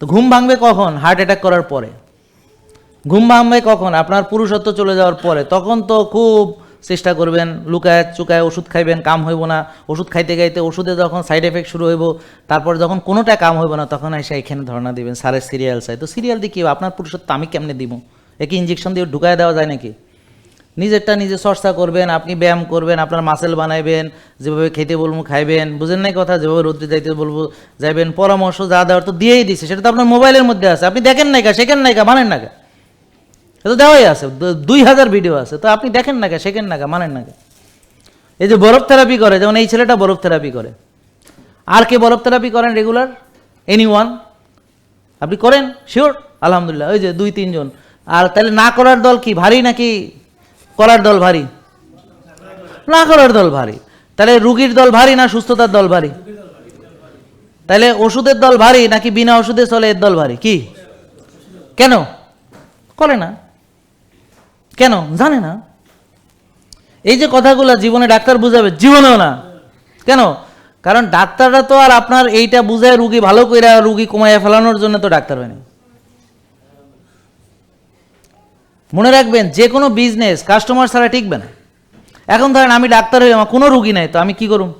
তো ঘুম ভাঙবে কখন? হার্ট অ্যাটাক করার পরে। ঘুম ভাঙবে কখন? আপনার পুরুষত্ব চলে যাওয়ার পরে। তখন তো খুব চেষ্টা করবেন, লুকায় চুকায় ওষুধ খাইবেন, কাম হইব না। ওষুধ খাইতে খাইতে ওষুধে যখন সাইড এফেক্ট শুরু হইব, তারপর যখন কোনোটা কাম হইব না, তখন এসে এখানে ধর্ণা দিবেন সারের সিরিয়াল চাই। তো সিরিয়াল দিয়ে কি আপনার পুরুষত্ব আমি কেমনে দিব? একে ইঞ্জেকশন দিয়ে ঢুকায় দেওয়া যায় নাকি? নিজেরটা নিজে চর্চা করবেন, আপনি ব্যায়াম করবেন, আপনার মাসেল বানাইবেন, যেভাবে খেতে বলব খাইবেন, বুঝেন নাই কথা? যেভাবে রোদ্রে যাইতে বলব, যাইবেন, পরামর্শ যা দেওয়ার তো দিয়েই দিছে, সেটা তো আপনার মোবাইলের মধ্যে আছে। আপনি দেখেন নাই কা, শেখেন নাই কা, মানেন না কা? এটা তো দেওয়াই আছে, দুই হাজার ভিডিও আছে, তো আপনি দেখেন না কা, শেখেন না কা, মানেন না কা? এই যে বরফ থেরাপি করে, যেমন এই ছেলেটা বরফ থেরাপি করে। আর কে বরফ থেরাপি করেন রেগুলার এনি ওয়ান আপনি করেন? শিওর আলহামদুলিল্লাহ, ওই যে দুই, তিনজন। আর তাহলে না করার দল কি, ভারী নাকি করার দল ভারী? না করার দল ভারী। তাহলে রুগীর দল ভারী না সুস্থতার দল ভারী? তাহলে ওষুধের দল ভারী নাকি বিনা ওষুধে চলে এর দল ভারী? কি? কেন? করে না। কেন? জানে না। এই যে কথাগুলো জীবনে ডাক্তার বুঝাবে, জীবনেও না। কেন? কারণ ডাক্তাররা তো আর আপনার এইটা বুঝায় রুগী ভালো করে রুগী কমাইয়া ফেলানোর জন্য তো ডাক্তার হয়নি মনে রাখবেন যে কোনো বিজনেস কাস্টমার ছাড়া টিকবে না। এখন ধরেন আমি ডাক্তার হই আমার কোনো রুগী নাই, তো আমি কি করুম?